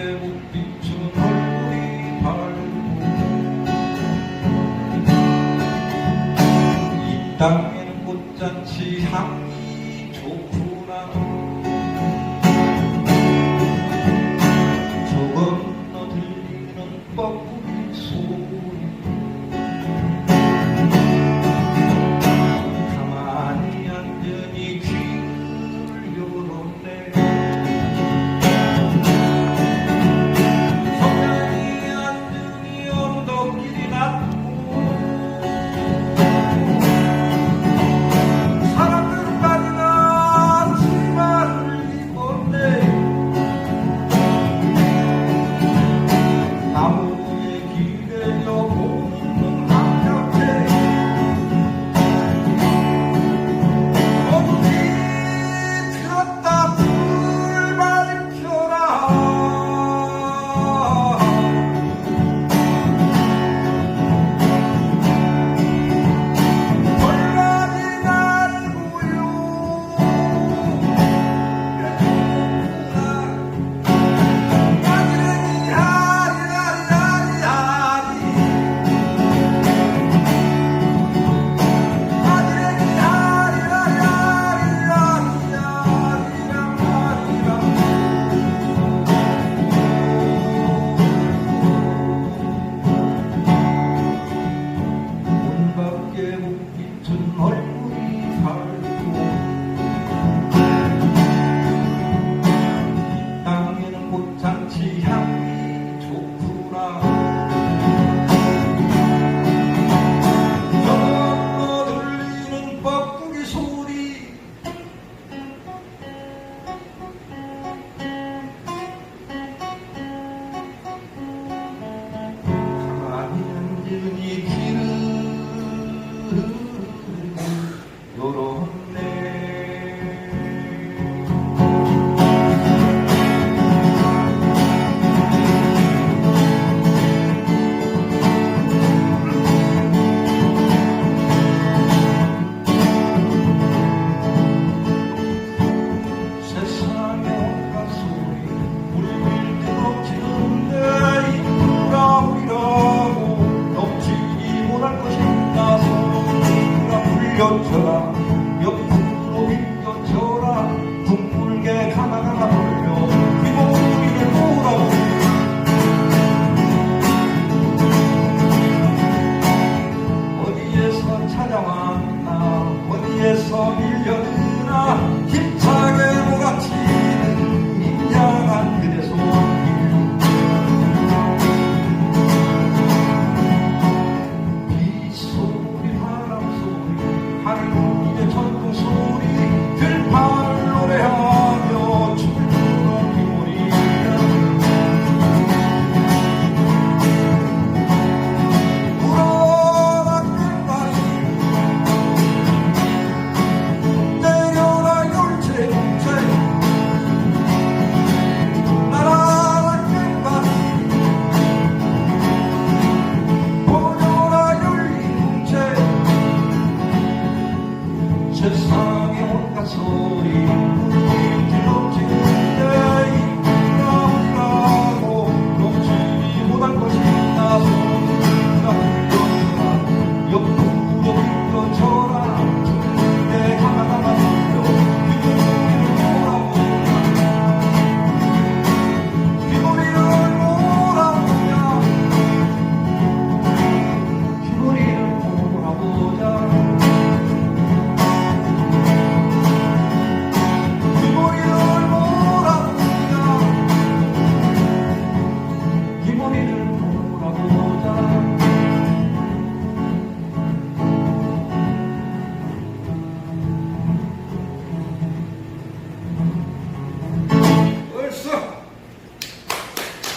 그대 못 비추는 얼굴이 밝고 이 땅에는 꽃잔치 향이 좋구나. 조금 더 들리는 뻐꾸기 소리 I'm. 车 세상의 온갖 그 소리.